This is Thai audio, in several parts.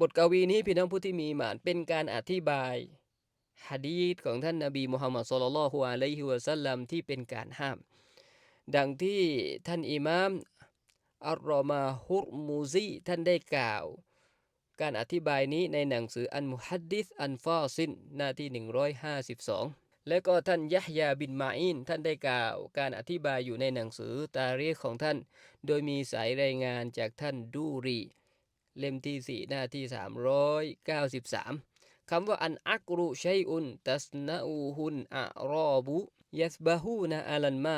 บทกวีนี้พี่น้องผู้ที่มีหมานเป็นการอธิบายฮะดีษของท่านนบีมุฮัมมัดสุลลัลฮุอะลัยฮิวะสัลลัมที่เป็นการห้าม ดังที่ท่านอิมามอัลรอมาฮุรมูซีท่านได้กล่าว การอธิบายนี้ในหนังสืออันมุฮัดดิษอันฟาซินหน้าที่ 152 และก็ท่านยะฮยาบินมาอินท่านได้กล่าว การอธิบายอยู่ในหนังสือตาเรีคของท่าน โดยมีสายรายงานจากท่านดูรี เล่มที่ 4 หน้าที่ 393 คำว่าอันอักรุชัยอุนตัสนาอูฮุนอะรอบุยัสบาฮูนะอาลันมา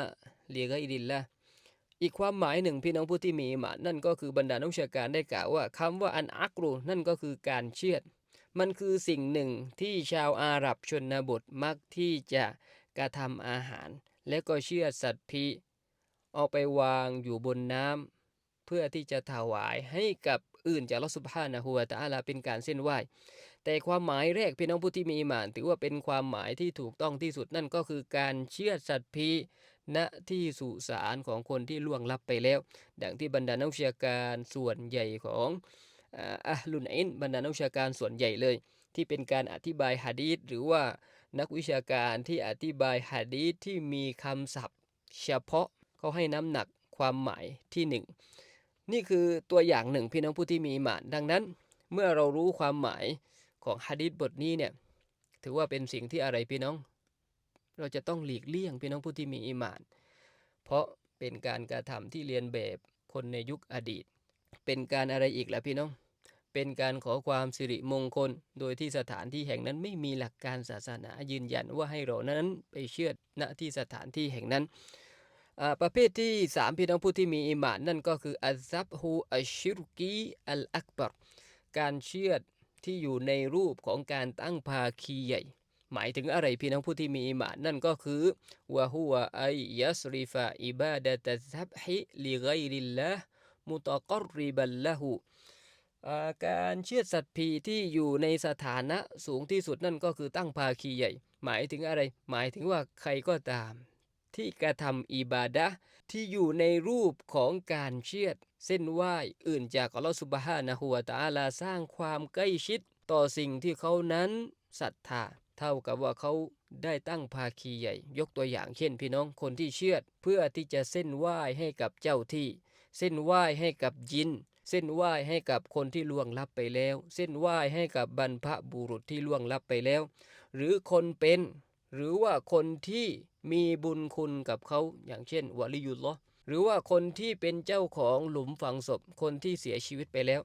เลียกอิดิลละอีกความหมายหนึ่งพี่น้องผู้ที่มีหมานั่นก็คือบรรดานักวิชาการได้กล่าวว่าคำว่าอันอักรุนั่นก็คือการเชือด มันคือสิ่งหนึ่งที่ชาวอาหรับชนบทมักที่จะกระทำอาหาร และก็เชือดสัตว์พีเอาไปวางอยู่บนน้ำ เพื่อที่จะถวายให้กับอื่นจากลอสุภานะฮัวตะอาลาเป็นการเส้นไหว้ แต่ความหมายแรกพี่น้องผู้ที่มีอิมาน ถือว่าเป็นความหมายที่ถูกต้องที่สุดนั่นก็คือการเชื่อสัตว์พีณที่สุสานของคนที่ล่วงลับไปแล้ว ดังที่บรรดานักวิชาการส่วนใหญ่ของอัลลุนอินบรรดานักวิชาการส่วนใหญ่เลย ที่เป็นการอธิบายฮะดีษหรือว่านักวิชาการที่อธิบายฮะดีษที่มีคำศัพท์ เฉพาะเขาให้น้ำหนักความหมายที่หนึ่ง นี่คือตัวอย่างหนึ่งพี่น้องผู้ที่มีอิหมาน ดังนั้น เมื่อเรารู้ความหมายของฮะดีษบทนี้เนี่ยถือว่าเป็นสิ่งที่อะไรพี่น้อง เราจะต้องหลีกเลี่ยงพี่น้องผู้ที่มีอิมาน เพราะเป็นการกระทำที่เรียนแบบคนในยุคอดีต เป็นการอะไรอีกล่ะพี่น้อง เป็นการขอความสิริมงคล โดยที่สถานที่แห่งนั้นไม่มีหลักการศาสนายืนยันว่าให้เรานั้นไปเชื่อณที่สถานที่แห่งนั้น ประเภทที่ 3 พี่น้องผู้ที่มีอิมานนั่นก็คืออัซับฮูอัชิรกีอัลอักบัรการเชื่อที่อยู่ในรูปของการตั้งภาคีใหญ่ หมายถึงอะไรพี่น้องผู้ที่มีอิมานนั่นก็คือวะฮุวะไอยัสริฟะอิบาดะตัซับฮิลิไกริลละมุตะกรริบัลละหูการเชื่อสัตว์ผีที่อยู่ในสถานะสูงที่สุดนั่นก็คือตั้งภาคีใหญ่ หมายถึงอะไร หมายถึงว่าใครก็ตาม ที่กระทำอิบาดะที่อยู่ในรูปของการเชื่อเส้นไหว้อื่นจากอัลลอฮฺสุบฮานะฮูวะตะอาลาสร้างความใกล้ชิด ต่อสิ่งที่เขานั้นศรัทธา เท่ากับว่าเขาได้ตั้งภาคีใหญ่ ยกตัวอย่างเช่น พี่น้องคนที่เชื่อเพื่อที่จะเส้นไหว้ให้กับเจ้าที่ เส้นไหว้ให้กับยิน เส้นไหว้ให้กับคนที่ล่วงลับไปแล้ว เส้นไหว้ให้กับบรรพบุรุษที่ล่วงลับไปแล้ว หรือคนเป็น หรือว่าคนที่มีบุญคุณกับเขาอย่างเช่นวะลิยุลลอหรือว่าคนที่เป็นเจ้าของหลุมฝังศพคนที่เสียชีวิตไปแล้ว